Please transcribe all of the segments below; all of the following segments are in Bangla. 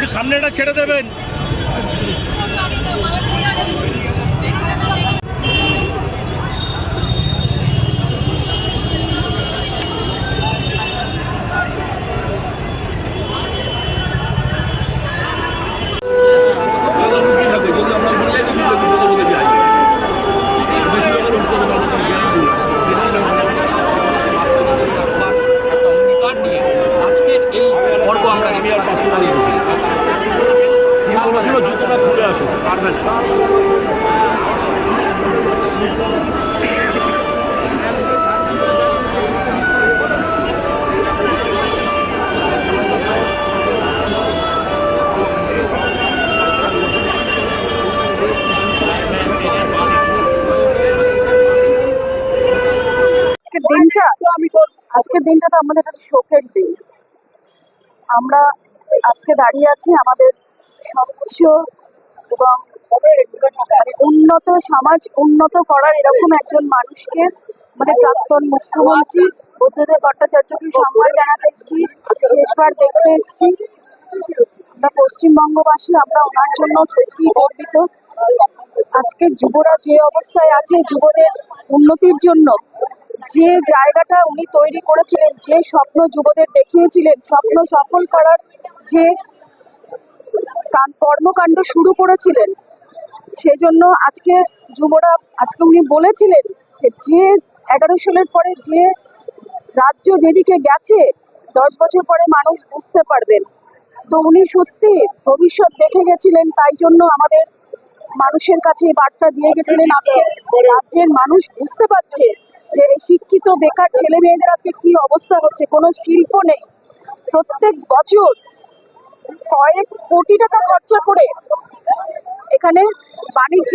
একটু সামনেটা ছেড়ে দেবেন। পারবেন না। আজকের দিনটা আজকের দিনটা তো আমাদের একটা শোকের দিন আমরা আজকে দাঁড়িয়ে আছি আমাদের স্বচ্ছ এবং উন্নত সমাজ উন্নত করার এরকম একজন মানুষকে মানে প্রাক্তন মুখ্যমন্ত্রী বুদ্ধদেব ভট্টাচার্যকে সম্মান জানাতে এসেছি, শেষবার দেখতে এসেছি। আমরা পশ্চিমবঙ্গবাসী, আমরা ওনার জন্য সত্যি গর্বিত। আজকে যুবরা যে অবস্থায় আছে, যুবদের উন্নতির জন্য যে জায়গাটা উনি তৈরি করেছিলেন, যে স্বপ্ন যুবদের দেখিয়েছিলেন, স্বপ্ন সফল করার যে কর্মকাণ্ড শুরু করেছিলেন। সেই জন্য আজকে যুবরা আজকে উনি বলেছিলেন যে যে এগারো সালের পরে যে রাজ্য যেদিকে গেছে, দশ বছর পরে মানুষ বুঝতে পারবেন। তো উনি সত্যি ভবিষ্যৎ দেখে গেছিলেন, তাই জন্য আমাদের মানুষের কাছে এই বার্তা দিয়ে গেছিলেন আজকে। রাজ্যের মানুষ বুঝতে পারছে যে শিক্ষিত বেকার ছেলে মেয়েদের আজকে কি অবস্থা হচ্ছে, কোনো শিল্প নেই। প্রত্যেক বছর কয়েক কোটি টাকা খরচা করে এখানে বাণিজ্য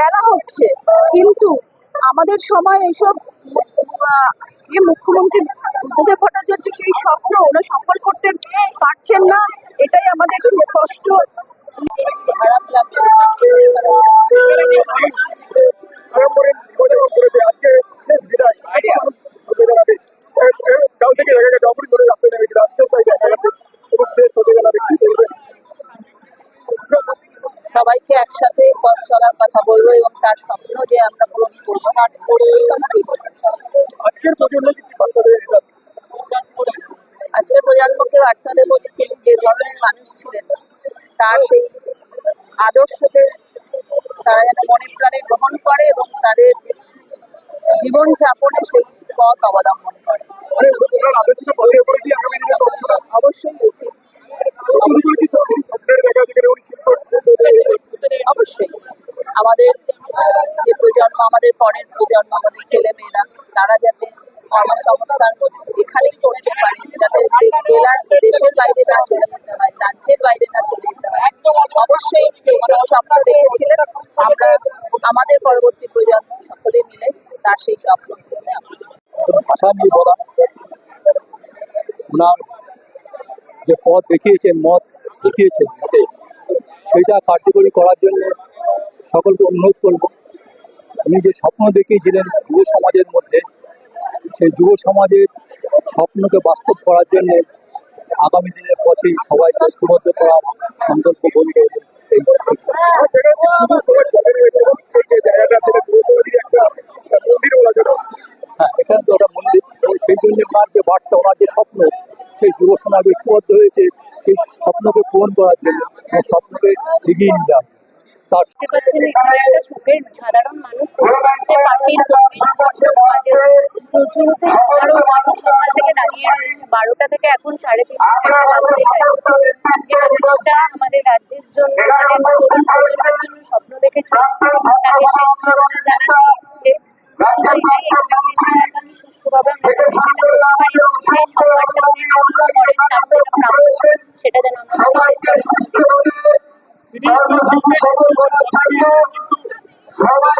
মেলা হচ্ছে। কিন্তু আমাদের সময় এইসব যে মুখ্যমন্ত্রী বুদ্ধদেব ভট্টাচার্য সেই স্বপ্ন ওরা সফল করতে পারছেন না, এটাই আমাদের খুব কষ্ট খারাপ লাগছে আরাম করে উপজীবন করেছে আজকে শেষ বিদায় ছোটবেলাতে কাল থেকে দেখা গেছে অপরিণ করে রাস্তায় নেমেছিল আজকেও তাই দেখা গেছে এবং শেষ ছোটবেলাতে কি করবে সবাইকে একসাথে পথ চলার কথা বলব এবং তার স্বপ্ন যে আমরা পূরণ করব বলব সবাইকে। আজকের আজকের প্রজন্মকে বার্তা দেবো যে তিনি যে ধরনের মানুষ ছিলেন তার সেই আদর্শকে তারা যেন মনে প্রাণে গ্রহণ করে এবং তাদের জীবন যাপনে সেই পথ অবলম্বন করে। মানে ওনার আদর্শকে বলে করে কি আগামী দিনে লক্ষ্য অবশ্যই উচিত নতুন করে কিছু স্বপ্নের জায়গা যেখানে উনি শিল্প অবশ্যই আমাদের যে প্রজন্ম, আমাদের পরের প্রজন্ম, আমাদের ছেলে মেয়েরা তারা যাতে কর্মসংস্থান এখানেই করতে পারে, যাতে জেলার দেশের বাইরে না চলে যেতে হয়, রাজ্যের বাইরে না চলে যেতে হয়। একদম অবশ্যই সেই স্বপ্ন দেখেছিলেন। আমরা আমাদের পরবর্তী প্রজন্ম সকলে মিলে তার সেই স্বপ্ন ওনার যে পথ দেখিয়েছেন, মত দেখিয়েছেন, সেটা কার্যকরী করার জন্য সকলকে অনুরোধ করব, উনি যে স্বপ্ন দেখিয়েছিলেন যুব সমাজের মধ্যে, সেই যুব সমাজের স্বপ্নকে বাস্তব করার জন্য আগামী দিনের পথে সবাইকে ঐক্যবদ্ধ করার সংকল্প করব এই হ্যাঁ এখানে তো একটা মন্দির। সেই জন্য ওনার যে বার্তা, ওনার যে স্বপ্ন, সেই যুব সমাজ ঐক্যবদ্ধ হয়েছে, সেই স্বপ্নকে পূরণ করার জন্য। এবং স্বপ্নকে এগিয়ে নিয়ে একটা সাধারণ মানুষ প্রচুর পার্টির প্রচুর মানুষ সকাল থেকে দাঁড়িয়ে রয়েছে। বারোটা থেকে এখন সাড়ে তিনটা বাজতে যে মানুষটা আমাদের রাজ্যের জন্য আমাদের তরুণ প্রজন্মের জন্য স্বপ্ন দেখেছে, তাকে শেষ শ্রদ্ধা জানাতে এসছে। এটাই সেটা করতে সম্মানটা সেটা যেন আমরা Thank you.